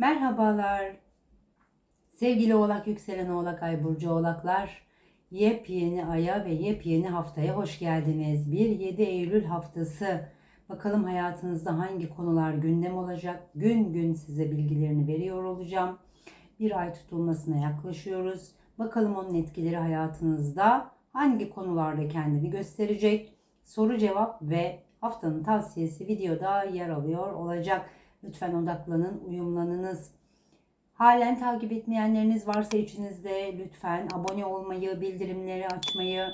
Merhabalar. Sevgili Oğlak Yükselen Oğlak Ay Burcu Oğlaklar. Yepyeni aya ve yepyeni haftaya hoş geldiniz. 1-7 Eylül haftası. Bakalım hayatınızda hangi konular gündem olacak? Gün gün size bilgilerini veriyor olacağım. Bir ay tutulmasına yaklaşıyoruz. Bakalım onun etkileri hayatınızda hangi konularda kendini gösterecek? Soru cevap ve haftanın tavsiyesi videoda yer alıyor olacak. Lütfen odaklanın, uyumlanınız. Halen takip etmeyenleriniz varsa içinizde lütfen abone olmayı, bildirimleri açmayı,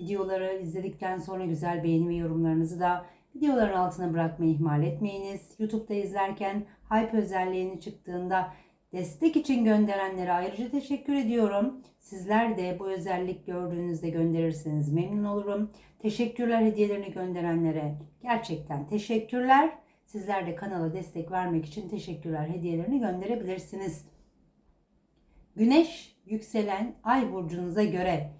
videoları izledikten sonra güzel beğeni ve yorumlarınızı da videoların altına bırakmayı ihmal etmeyiniz. YouTube'da izlerken hype özelliğini çıktığında destek için gönderenlere ayrıca teşekkür ediyorum. Sizler de bu özellik gördüğünüzde gönderirseniz memnun olurum. Teşekkürler hediyelerini gönderenlere. Gerçekten teşekkürler. Sizler de kanala destek vermek için teşekkürler hediyelerini gönderebilirsiniz. Güneş, yükselen, ay burcunuza göre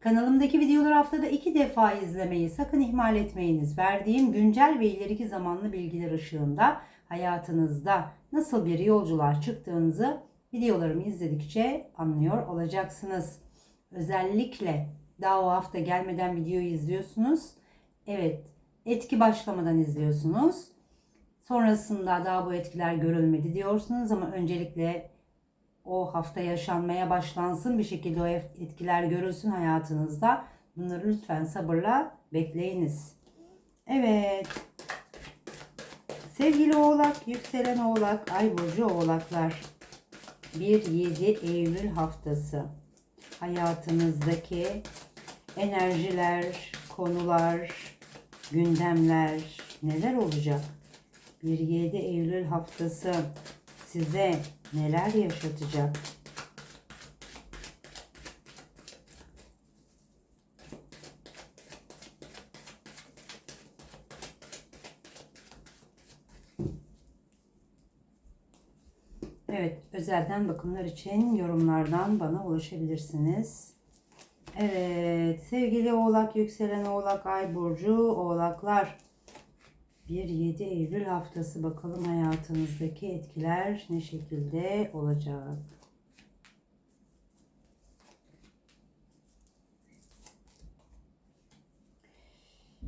kanalımdaki videoları haftada iki defa izlemeyi sakın ihmal etmeyiniz. Verdiğim güncel ve ileriki zamanlı bilgiler ışığında hayatınızda nasıl bir yolculuğa çıktığınızı videolarımı izledikçe anlıyor olacaksınız. Özellikle daha o hafta gelmeden videoyu izliyorsunuz. Evet, etki başlamadan izliyorsunuz. Sonrasında daha bu etkiler görülmedi diyorsunuz ama öncelikle o hafta yaşanmaya başlansın bir şekilde o etkiler görülsün hayatınızda. Bunları lütfen sabırla bekleyiniz. Evet. Sevgili oğlak, yükselen oğlak, ay burcu oğlaklar. 1-7 Eylül haftası. Hayatınızdaki enerjiler, konular, gündemler neler olacak? 1-7 Eylül haftası size neler yaşatacak? Evet, özelden bakımlar için yorumlardan bana ulaşabilirsiniz. Evet, sevgili Oğlak, yükselen Oğlak, Ay Burcu, Oğlaklar. 1-7 Eylül haftası bakalım hayatınızdaki etkiler ne şekilde olacak?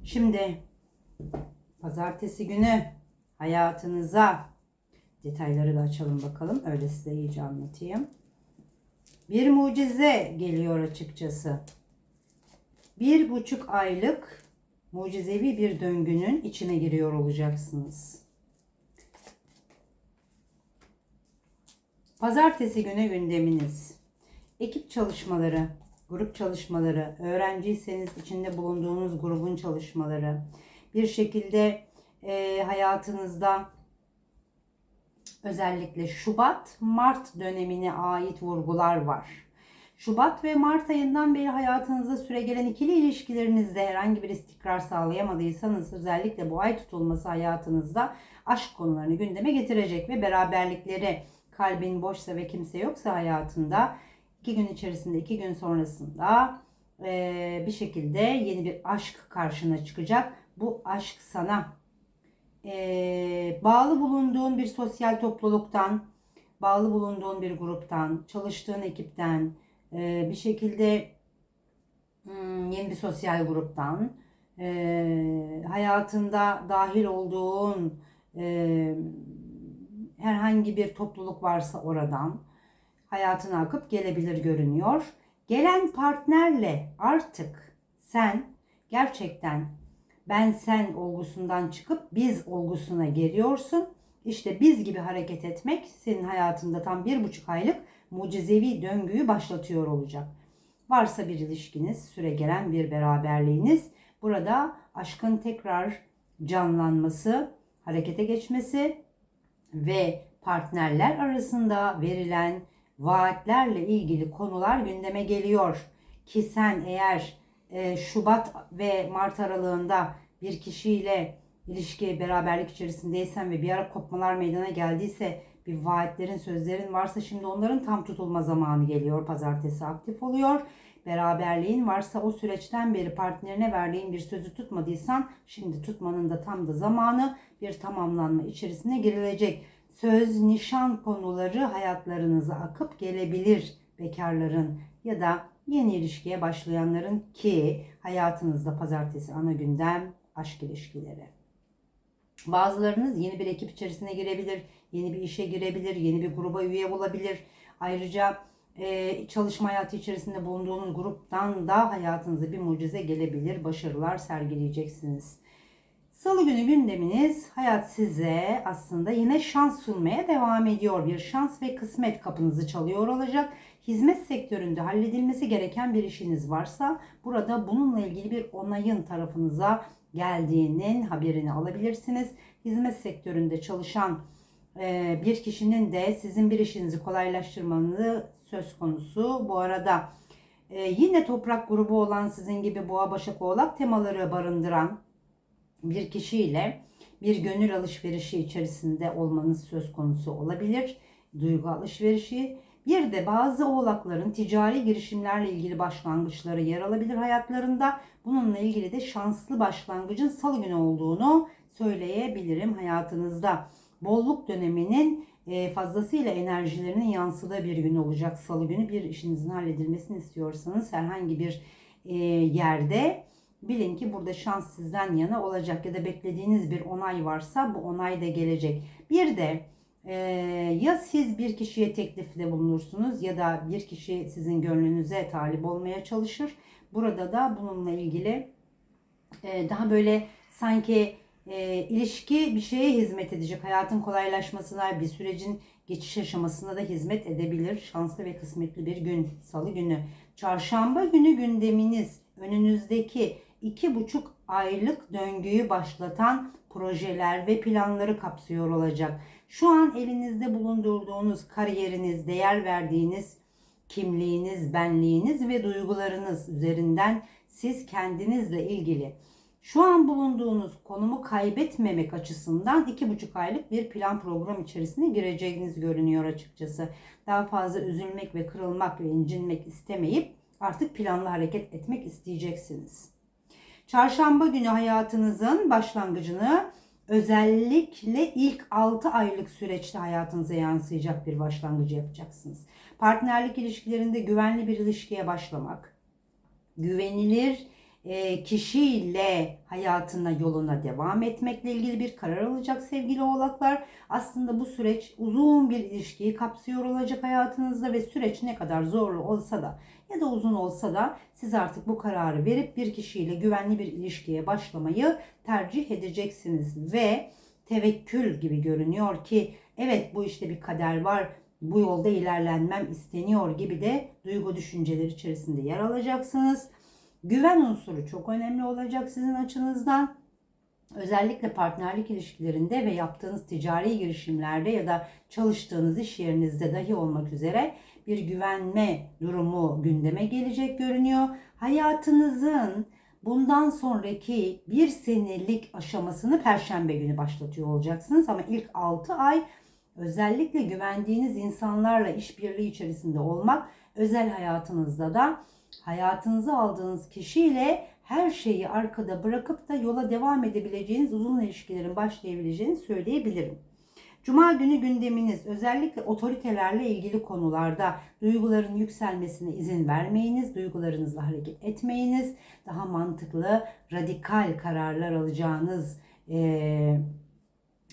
Şimdi pazartesi günü hayatınıza detayları da açalım bakalım. Öyle size iyice anlatayım. Bir mucize geliyor açıkçası. Bir buçuk aylık mucizevi bir döngünün içine giriyor olacaksınız. Pazartesi günü gündeminiz. Ekip çalışmaları, grup çalışmaları, öğrenciyseniz içinde bulunduğunuz grubun çalışmaları, bir şekilde e, hayatınızda özellikle Şubat, Mart dönemine ait vurgular var. Şubat ve Mart ayından beri hayatınızda süregelen ikili ilişkilerinizde herhangi bir istikrar sağlayamadıysanız özellikle bu ay tutulması hayatınızda aşk konularını gündeme getirecek ve beraberlikleri kalbin boşsa ve kimse yoksa hayatında iki gün içerisinde iki gün sonrasında e, bir şekilde yeni bir aşk karşına çıkacak. Bu aşk sana e, bağlı bulunduğun bir sosyal topluluktan, bağlı bulunduğun bir gruptan, çalıştığın ekipten, e, bir şekilde hmm, yeni bir sosyal gruptan, e, hayatında dahil olduğun e, herhangi bir topluluk varsa oradan hayatına akıp gelebilir görünüyor. Gelen partnerle artık sen gerçekten ben sen olgusundan çıkıp biz olgusuna geliyorsun. İşte biz gibi hareket etmek senin hayatında tam bir buçuk aylık mucizevi döngüyü başlatıyor olacak. Varsa bir ilişkiniz, süre gelen bir beraberliğiniz, burada aşkın tekrar canlanması, harekete geçmesi ve partnerler arasında verilen vaatlerle ilgili konular gündeme geliyor. Ki sen eğer e, Şubat ve Mart aralığında bir kişiyle ilişki, beraberlik içerisindeysen ve bir ara kopmalar meydana geldiyse bir vaatlerin, sözlerin varsa şimdi onların tam tutulma zamanı geliyor. Pazartesi aktif oluyor. Beraberliğin varsa o süreçten beri partnerine verdiğin bir sözü tutmadıysan şimdi tutmanın da tam da zamanı bir tamamlanma içerisine girilecek. söz, nişan konuları hayatlarınıza akıp gelebilir bekarların ya da yeni ilişkiye başlayanların ki hayatınızda pazartesi ana gündem aşk ilişkileri. Bazılarınız yeni bir ekip içerisine girebilir, yeni bir işe girebilir, yeni bir gruba üye olabilir. Ayrıca e, çalışma hayatı içerisinde bulunduğunuz gruptan da hayatınıza bir mucize gelebilir. Başarılar sergileyeceksiniz. Salı günü gündeminiz hayat size aslında yine şans sunmaya devam ediyor. Bir şans ve kısmet kapınızı çalıyor olacak. Hizmet sektöründe halledilmesi gereken bir işiniz varsa burada bununla ilgili bir onayın tarafınıza geldiğinin haberini alabilirsiniz. Hizmet sektöründe çalışan e, bir kişinin de sizin bir işinizi kolaylaştırmanızı söz konusu. Bu arada e, yine toprak grubu olan sizin gibi boğa, başak, oğlak temaları barındıran bir kişiyle bir gönül alışverişi içerisinde olmanız söz konusu olabilir. Duygu alışverişi. Bir de bazı oğlakların ticari girişimlerle ilgili başlangıçları yer alabilir hayatlarında. Bununla ilgili de şanslı başlangıcın salı günü olduğunu söyleyebilirim hayatınızda. Bolluk döneminin e, fazlasıyla enerjilerinin yansıdığı bir gün olacak salı günü. Bir işinizin halledilmesini istiyorsanız herhangi bir e, yerde bilin ki burada şans sizden yana olacak ya da beklediğiniz bir onay varsa bu onay da gelecek. Bir de e, ya siz bir kişiye teklifte bulunursunuz ya da bir kişi sizin gönlünüze talip olmaya çalışır. Burada da bununla ilgili e, daha böyle sanki e, ilişki bir şeye hizmet edecek. Hayatın kolaylaşmasına, bir sürecin geçiş aşamasına da hizmet edebilir. Şanslı ve kısmetli bir gün, salı günü. Çarşamba günü gündeminiz önünüzdeki iki buçuk aylık döngüyü başlatan projeler ve planları kapsıyor olacak. Şu an elinizde bulundurduğunuz kariyeriniz, değer verdiğiniz kimliğiniz, benliğiniz ve duygularınız üzerinden siz kendinizle ilgili şu an bulunduğunuz konumu kaybetmemek açısından iki buçuk aylık bir plan program içerisine gireceğiniz görünüyor açıkçası. Daha fazla üzülmek ve kırılmak ve incinmek istemeyip artık planlı hareket etmek isteyeceksiniz. Çarşamba günü hayatınızın başlangıcını özellikle ilk 6 aylık süreçte hayatınıza yansıyacak bir başlangıcı yapacaksınız. Partnerlik ilişkilerinde güvenli bir ilişkiye başlamak, güvenilir e, kişiyle hayatına yoluna devam etmekle ilgili bir karar alacak sevgili oğlaklar. Aslında bu süreç uzun bir ilişkiyi kapsıyor olacak hayatınızda ve süreç ne kadar zorlu olsa da ya da uzun olsa da siz artık bu kararı verip bir kişiyle güvenli bir ilişkiye başlamayı tercih edeceksiniz ve tevekkül gibi görünüyor ki evet bu işte bir kader var bu yolda ilerlenmem isteniyor gibi de duygu düşünceler içerisinde yer alacaksınız. Güven unsuru çok önemli olacak sizin açınızdan. Özellikle partnerlik ilişkilerinde ve yaptığınız ticari girişimlerde ya da çalıştığınız iş yerinizde dahi olmak üzere bir güvenme durumu gündeme gelecek görünüyor. Hayatınızın bundan sonraki bir senelik aşamasını perşembe günü başlatıyor olacaksınız ama ilk 6 ay özellikle güvendiğiniz insanlarla işbirliği içerisinde olmak özel hayatınızda da hayatınıza aldığınız kişiyle her şeyi arkada bırakıp da yola devam edebileceğiniz uzun ilişkilerin başlayabileceğini söyleyebilirim. Cuma günü gündeminiz özellikle otoritelerle ilgili konularda duyguların yükselmesine izin vermeyiniz, duygularınızla hareket etmeyiniz, daha mantıklı, radikal kararlar alacağınız e,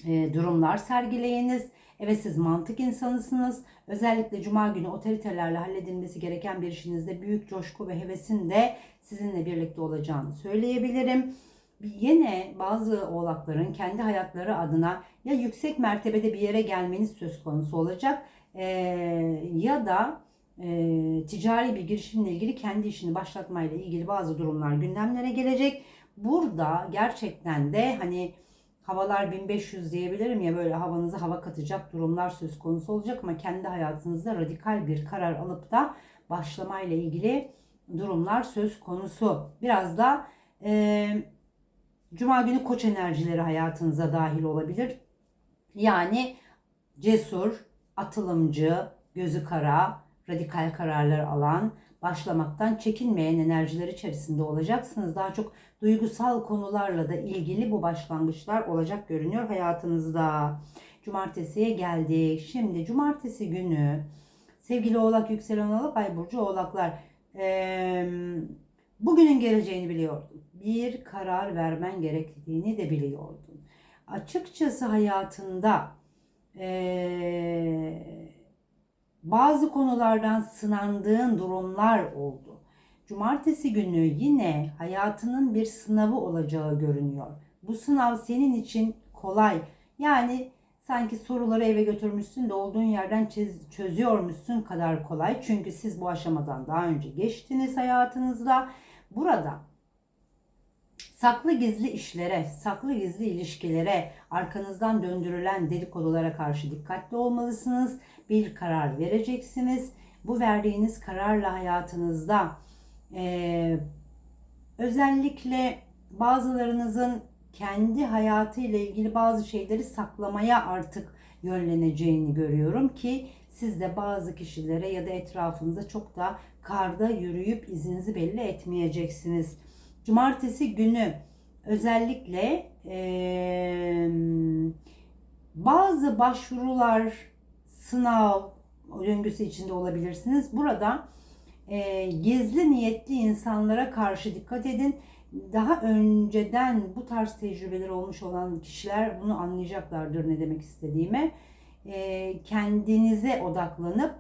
e, durumlar sergileyiniz. Evet siz mantık insanısınız. Özellikle cuma günü otoritelerle halledilmesi gereken bir işinizde büyük coşku ve hevesin de sizinle birlikte olacağını söyleyebilirim. Yine bazı oğlakların kendi hayatları adına ya yüksek mertebede bir yere gelmeniz söz konusu olacak e, ya da e, ticari bir girişimle ilgili kendi işini başlatmayla ilgili bazı durumlar gündemlere gelecek. Burada gerçekten de hani havalar 1500 diyebilirim ya böyle havanızı hava katacak durumlar söz konusu olacak ama kendi hayatınızda radikal bir karar alıp da başlamayla ilgili durumlar söz konusu. Biraz da e, Cuma günü koç enerjileri hayatınıza dahil olabilir. Yani cesur, atılımcı, gözü kara, radikal kararlar alan, başlamaktan çekinmeyen enerjiler içerisinde olacaksınız. Daha çok duygusal konularla da ilgili bu başlangıçlar olacak görünüyor hayatınızda. Cumartesiye geldik. Şimdi cumartesi günü sevgili oğlak yükselen oğlak ay burcu oğlaklar eee, bugünün geleceğini biliyordun. Bir karar vermen gerektiğini de biliyordun. Açıkçası hayatında eee, bazı konulardan sınandığın durumlar oldu. Cumartesi günü yine hayatının bir sınavı olacağı görünüyor. Bu sınav senin için kolay. Yani sanki soruları eve götürmüşsün de olduğun yerden çöz- çözüyormuşsun kadar kolay. Çünkü siz bu aşamadan daha önce geçtiniz hayatınızda. Burada saklı gizli işlere, saklı gizli ilişkilere, arkanızdan döndürülen dedikodulara karşı dikkatli olmalısınız. Bir karar vereceksiniz. Bu verdiğiniz kararla hayatınızda eee, özellikle bazılarınızın kendi hayatıyla ilgili bazı şeyleri saklamaya artık yönleneceğini görüyorum ki siz de bazı kişilere ya da etrafınıza çok da karda yürüyüp izinizi belli etmeyeceksiniz. Cumartesi günü özellikle eee, bazı başvurular, sınav döngüsü içinde olabilirsiniz. Burada e, gizli niyetli insanlara karşı dikkat edin. Daha önceden bu tarz tecrübeleri olmuş olan kişiler bunu anlayacaklardır ne demek istediğimi. E, kendinize odaklanıp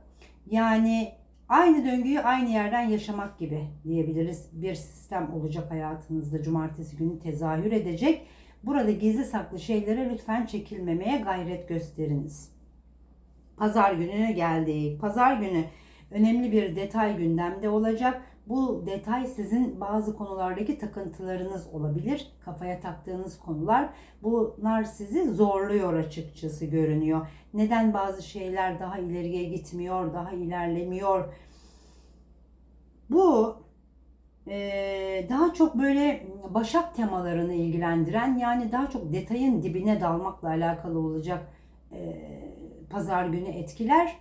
yani aynı döngüyü aynı yerden yaşamak gibi diyebiliriz. Bir sistem olacak hayatınızda cumartesi günü tezahür edecek. Burada gizli saklı şeylere lütfen çekilmemeye gayret gösteriniz. Pazar günü geldik. Pazar günü önemli bir detay gündemde olacak. Bu detay sizin bazı konulardaki takıntılarınız olabilir. Kafaya taktığınız konular. Bunlar sizi zorluyor açıkçası görünüyor. Neden bazı şeyler daha ileriye gitmiyor, daha ilerlemiyor? Bu eee, daha çok böyle başak temalarını ilgilendiren yani daha çok detayın dibine dalmakla alakalı olacak eee, pazar günü etkiler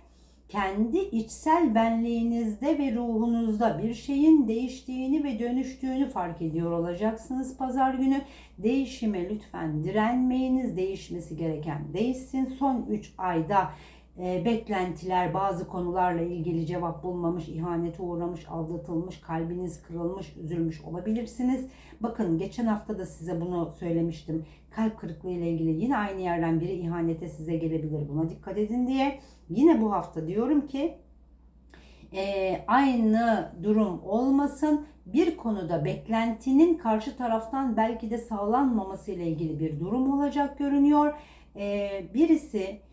kendi içsel benliğinizde ve ruhunuzda bir şeyin değiştiğini ve dönüştüğünü fark ediyor olacaksınız pazar günü. Değişime lütfen direnmeyiniz. Değişmesi gereken değişsin. Son 3 ayda e, beklentiler, bazı konularla ilgili cevap bulmamış, ihanete uğramış, aldatılmış, kalbiniz kırılmış, üzülmüş olabilirsiniz. Bakın geçen hafta da size bunu söylemiştim. Kalp kırıklığı ile ilgili yine aynı yerden biri ihanete size gelebilir. Buna dikkat edin diye. Yine bu hafta diyorum ki e, aynı durum olmasın. Bir konuda beklentinin karşı taraftan belki de sağlanmaması ile ilgili bir durum olacak görünüyor. E, birisi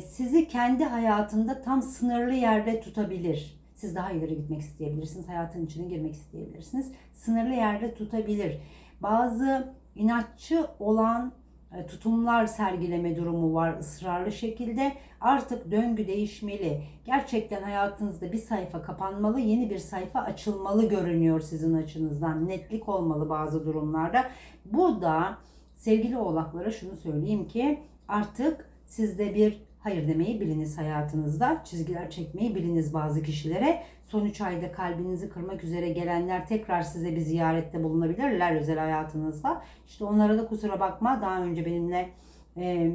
sizi kendi hayatında tam sınırlı yerde tutabilir. Siz daha ileri gitmek isteyebilirsiniz. Hayatın içine girmek isteyebilirsiniz. Sınırlı yerde tutabilir. Bazı inatçı olan e, tutumlar sergileme durumu var ısrarlı şekilde. Artık döngü değişmeli. Gerçekten hayatınızda bir sayfa kapanmalı, yeni bir sayfa açılmalı görünüyor sizin açınızdan. Netlik olmalı bazı durumlarda. Burada sevgili oğlaklara şunu söyleyeyim ki artık sizde bir hayır demeyi biliniz hayatınızda. Çizgiler çekmeyi biliniz bazı kişilere. Son 3 ayda kalbinizi kırmak üzere gelenler tekrar size bir ziyarette bulunabilirler özel hayatınızda. İşte onlara da kusura bakma daha önce benimle e,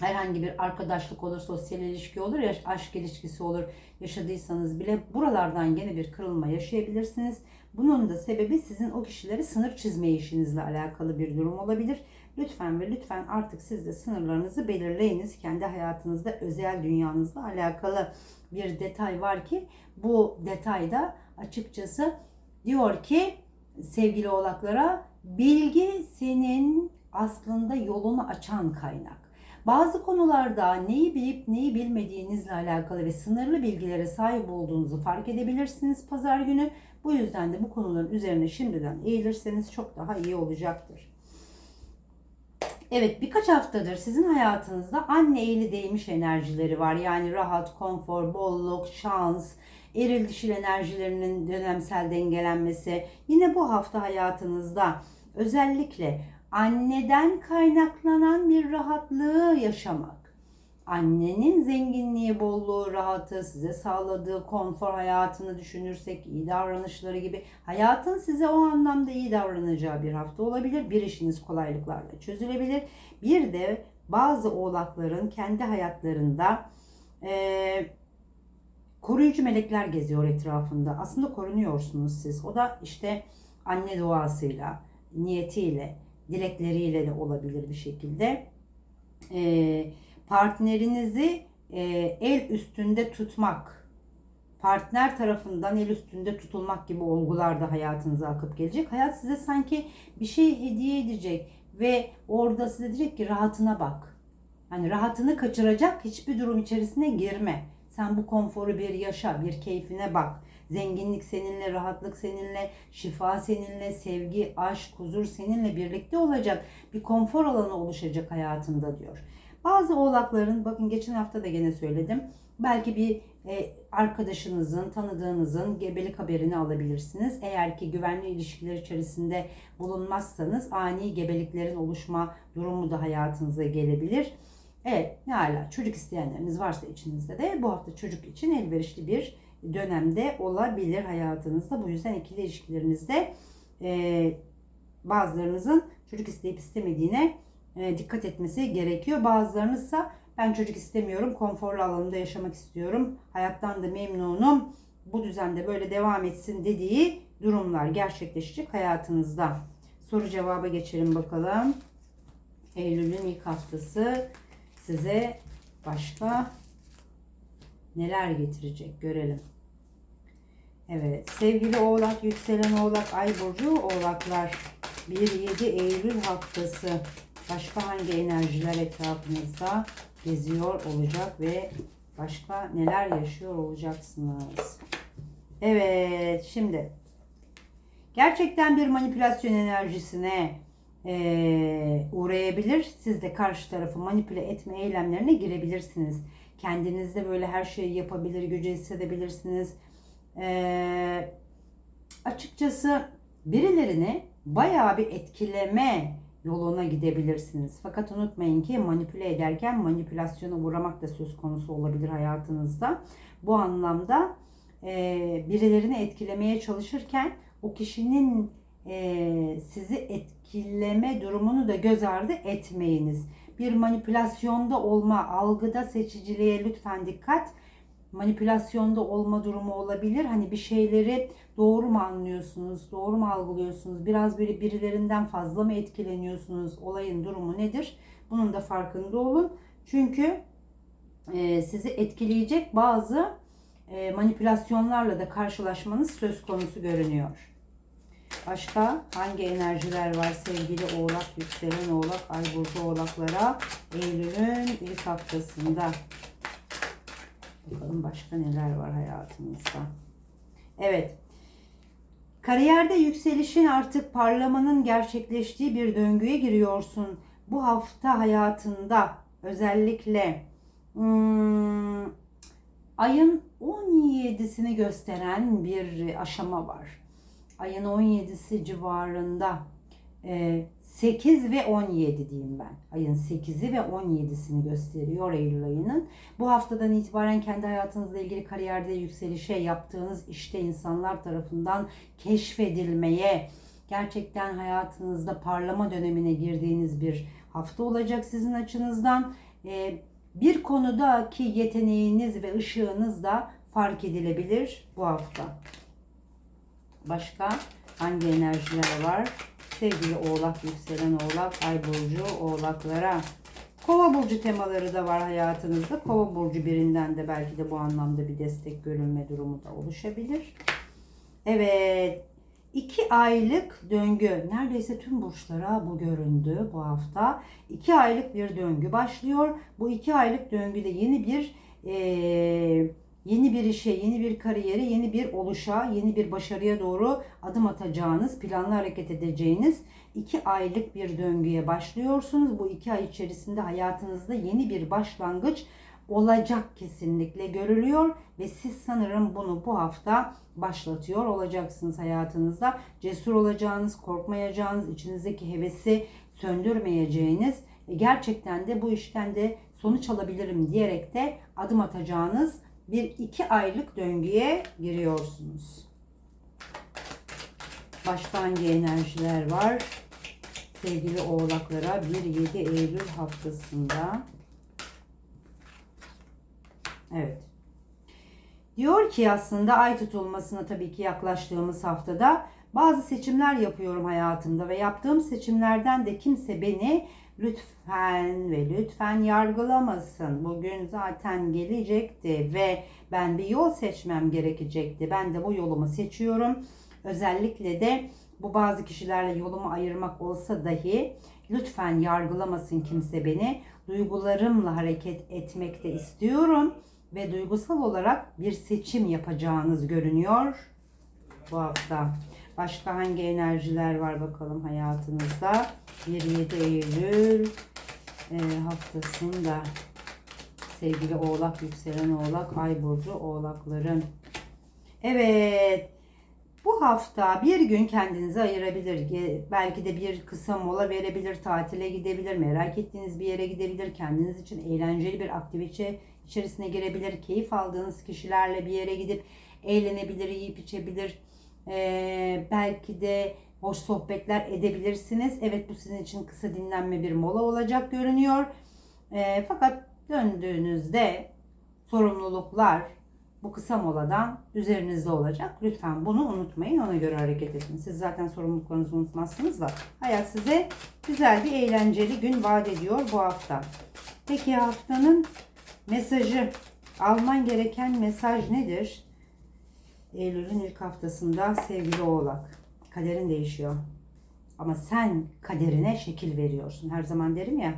herhangi bir arkadaşlık olur, sosyal ilişki olur, yaş- aşk ilişkisi olur yaşadıysanız bile buralardan gene bir kırılma yaşayabilirsiniz. Bunun da sebebi sizin o kişilere sınır çizme işinizle alakalı bir durum olabilir. Lütfen ve lütfen artık siz de sınırlarınızı belirleyiniz. Kendi hayatınızda, özel dünyanızla alakalı bir detay var ki bu detayda açıkçası diyor ki sevgili oğlaklara bilgi senin aslında yolunu açan kaynak. Bazı konularda neyi bilip neyi bilmediğinizle alakalı ve sınırlı bilgilere sahip olduğunuzu fark edebilirsiniz pazar günü. Bu yüzden de bu konuların üzerine şimdiden eğilirseniz çok daha iyi olacaktır. Evet birkaç haftadır sizin hayatınızda anne eli değmiş enerjileri var. Yani rahat, konfor, bolluk, şans, eril dişil enerjilerinin dönemsel dengelenmesi. Yine bu hafta hayatınızda özellikle anneden kaynaklanan bir rahatlığı yaşamak. Annenin zenginliği, bolluğu, rahatı, size sağladığı konfor hayatını düşünürsek, iyi davranışları gibi hayatın size o anlamda iyi davranacağı bir hafta olabilir. Bir işiniz kolaylıklarla çözülebilir. Bir de bazı oğlakların kendi hayatlarında e, koruyucu melekler geziyor etrafında. Aslında korunuyorsunuz siz. O da işte anne duasıyla, niyetiyle, dilekleriyle de olabilir bir şekilde. E, partnerinizi e, el üstünde tutmak, partner tarafından el üstünde tutulmak gibi olgular da hayatınıza akıp gelecek. Hayat size sanki bir şey hediye edecek ve orada size diyecek ki rahatına bak. Hani rahatını kaçıracak hiçbir durum içerisine girme. Sen bu konforu bir yaşa, bir keyfine bak. Zenginlik seninle, rahatlık seninle, şifa seninle, sevgi, aşk, huzur seninle birlikte olacak. Bir konfor alanı oluşacak hayatında diyor. Bazı oğlakların, bakın geçen hafta da gene söyledim. Belki bir e, arkadaşınızın, tanıdığınızın gebelik haberini alabilirsiniz. Eğer ki güvenli ilişkiler içerisinde bulunmazsanız ani gebeliklerin oluşma durumu da hayatınıza gelebilir. Evet, ne hala çocuk isteyenleriniz varsa içinizde de bu hafta çocuk için elverişli bir dönemde olabilir hayatınızda. Bu yüzden ikili ilişkilerinizde e, bazılarınızın çocuk isteyip istemediğine dikkat etmesi gerekiyor. Bazılarınızsa ben çocuk istemiyorum, konforlu alanında yaşamak istiyorum, hayattan da memnunum, bu düzende böyle devam etsin dediği durumlar gerçekleşecek hayatınızda. Soru cevaba geçelim bakalım. Eylül'ün ilk haftası size başka neler getirecek görelim. Evet sevgili oğlak, yükselen oğlak, ay burcu oğlaklar 1-7 Eylül haftası başka hangi enerjiler etrafınızda geziyor olacak ve başka neler yaşıyor olacaksınız. Evet şimdi gerçekten bir manipülasyon enerjisine e, uğrayabilir. Siz de karşı tarafı manipüle etme eylemlerine girebilirsiniz. Kendinizde böyle her şeyi yapabilir, gücü hissedebilirsiniz. E, açıkçası birilerini bayağı bir etkileme yoluna gidebilirsiniz. Fakat unutmayın ki manipüle ederken manipülasyona uğramak da söz konusu olabilir hayatınızda. Bu anlamda e, birilerini etkilemeye çalışırken o kişinin e, sizi etkileme durumunu da göz ardı etmeyiniz. Bir manipülasyonda olma, algıda seçiciliğe lütfen dikkat. Manipülasyonda olma durumu olabilir. Hani bir şeyleri doğru mu anlıyorsunuz, doğru mu algılıyorsunuz? Biraz böyle birilerinden fazla mı etkileniyorsunuz? Olayın durumu nedir? Bunun da farkında olun. Çünkü e, sizi etkileyecek bazı e, manipülasyonlarla da karşılaşmanız söz konusu görünüyor. Başka hangi enerjiler var sevgili oğlak, yükselen oğlak, ay burcu oğlaklara Eylül'ün ilk haftasında? Bakalım başka neler var hayatınızda. Evet. Kariyerde yükselişin artık parlamanın gerçekleştiği bir döngüye giriyorsun. Bu hafta hayatında özellikle hmm, ayın 17'sini gösteren bir aşama var ayın 17'si civarında 8 e, ve 17 diyeyim ben. Ayın 8'i ve 17'sini gösteriyor Eylül ayının. Bu haftadan itibaren kendi hayatınızla ilgili kariyerde yükselişe yaptığınız işte insanlar tarafından keşfedilmeye, gerçekten hayatınızda parlama dönemine girdiğiniz bir hafta olacak sizin açınızdan. E, bir konudaki yeteneğiniz ve ışığınız da fark edilebilir bu hafta. Başka hangi enerjiler var? Sevgili oğlak, yükselen oğlak, ay burcu oğlaklara. Kova burcu temaları da var hayatınızda. Kova burcu birinden de belki de bu anlamda bir destek görülme durumu da oluşabilir. Evet. iki aylık döngü. Neredeyse tüm burçlara bu göründü bu hafta. İki aylık bir döngü başlıyor. Bu iki aylık döngüde yeni bir ee, yeni bir işe, yeni bir kariyere, yeni bir oluşa, yeni bir başarıya doğru adım atacağınız, planlı hareket edeceğiniz iki aylık bir döngüye başlıyorsunuz. Bu iki ay içerisinde hayatınızda yeni bir başlangıç olacak kesinlikle görülüyor ve siz sanırım bunu bu hafta başlatıyor olacaksınız hayatınızda. Cesur olacağınız, korkmayacağınız, içinizdeki hevesi söndürmeyeceğiniz, gerçekten de bu işten de sonuç alabilirim diyerek de adım atacağınız bir iki aylık döngüye giriyorsunuz. Başka hangi enerjiler var? sevgili oğlaklara 1-7 Eylül haftasında. Evet. Diyor ki aslında ay tutulmasına tabii ki yaklaştığımız haftada bazı seçimler yapıyorum hayatımda ve yaptığım seçimlerden de kimse beni lütfen ve lütfen yargılamasın. Bugün zaten gelecekti ve ben bir yol seçmem gerekecekti. Ben de bu yolumu seçiyorum. Özellikle de bu bazı kişilerle yolumu ayırmak olsa dahi lütfen yargılamasın kimse beni. Duygularımla hareket etmekte istiyorum ve duygusal olarak bir seçim yapacağınız görünüyor bu hafta. Başka hangi enerjiler var bakalım hayatınızda? 27 Eylül e, haftasında sevgili Oğlak, yükselen Oğlak, Ay burcu Oğlakların. Evet. Bu hafta bir gün kendinize ayırabilir. Belki de bir kısa mola verebilir, tatile gidebilir, merak ettiğiniz bir yere gidebilir. Kendiniz için eğlenceli bir aktivite içerisine girebilir. Keyif aldığınız kişilerle bir yere gidip eğlenebilir, yiyip içebilir. Ee, belki de hoş sohbetler edebilirsiniz. Evet bu sizin için kısa dinlenme bir mola olacak görünüyor. Ee, fakat döndüğünüzde sorumluluklar bu kısa moladan üzerinizde olacak. Lütfen bunu unutmayın. Ona göre hareket edin. Siz zaten sorumluluklarınızı unutmazsınız da hayat size güzel bir eğlenceli gün vaat ediyor bu hafta. Peki haftanın mesajı, alman gereken mesaj nedir? Eylül'ün ilk haftasında sevgili oğlak. Kaderin değişiyor. Ama sen kaderine şekil veriyorsun. Her zaman derim ya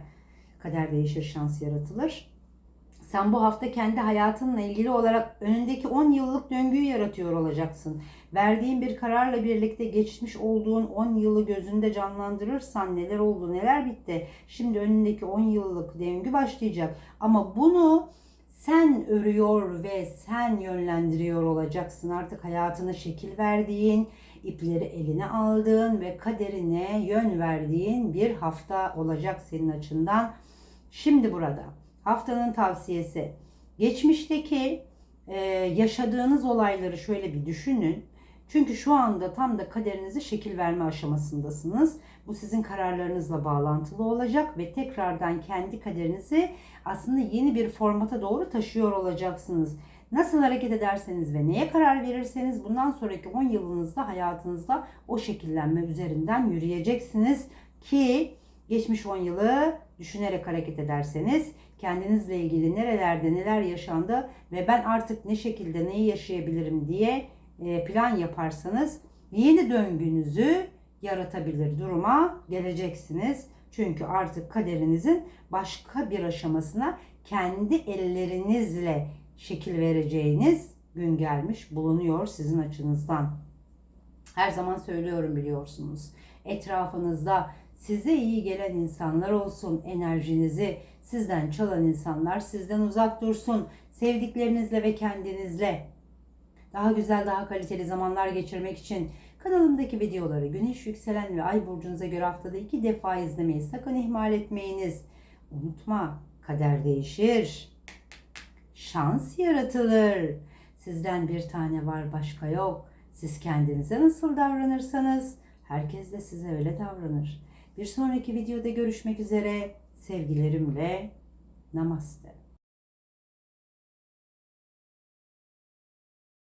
kader değişir, şans yaratılır. Sen bu hafta kendi hayatınla ilgili olarak önündeki 10 yıllık döngüyü yaratıyor olacaksın. Verdiğin bir kararla birlikte geçmiş olduğun 10 yılı gözünde canlandırırsan neler oldu, neler bitti. Şimdi önündeki 10 yıllık döngü başlayacak. Ama bunu sen örüyor ve sen yönlendiriyor olacaksın. Artık hayatına şekil verdiğin, ipleri eline aldığın ve kaderine yön verdiğin bir hafta olacak senin açından. Şimdi burada haftanın tavsiyesi. Geçmişteki e, yaşadığınız olayları şöyle bir düşünün. Çünkü şu anda tam da kaderinizi şekil verme aşamasındasınız. Bu sizin kararlarınızla bağlantılı olacak ve tekrardan kendi kaderinizi aslında yeni bir formata doğru taşıyor olacaksınız. Nasıl hareket ederseniz ve neye karar verirseniz bundan sonraki 10 yılınızda hayatınızda o şekillenme üzerinden yürüyeceksiniz ki geçmiş 10 yılı düşünerek hareket ederseniz kendinizle ilgili nerelerde neler yaşandı ve ben artık ne şekilde neyi yaşayabilirim diye plan yaparsanız yeni döngünüzü yaratabilir duruma geleceksiniz. Çünkü artık kaderinizin başka bir aşamasına kendi ellerinizle şekil vereceğiniz gün gelmiş bulunuyor sizin açınızdan. Her zaman söylüyorum biliyorsunuz. Etrafınızda size iyi gelen insanlar olsun, enerjinizi sizden çalan insanlar sizden uzak dursun. Sevdiklerinizle ve kendinizle daha güzel, daha kaliteli zamanlar geçirmek için kanalımdaki videoları güneş, yükselen ve ay burcunuza göre haftada iki defa izlemeyi sakın ihmal etmeyiniz. Unutma, kader değişir. Şans yaratılır. Sizden bir tane var, başka yok. Siz kendinize nasıl davranırsanız herkes de size öyle davranır. Bir sonraki videoda görüşmek üzere. Sevgilerimle namaste.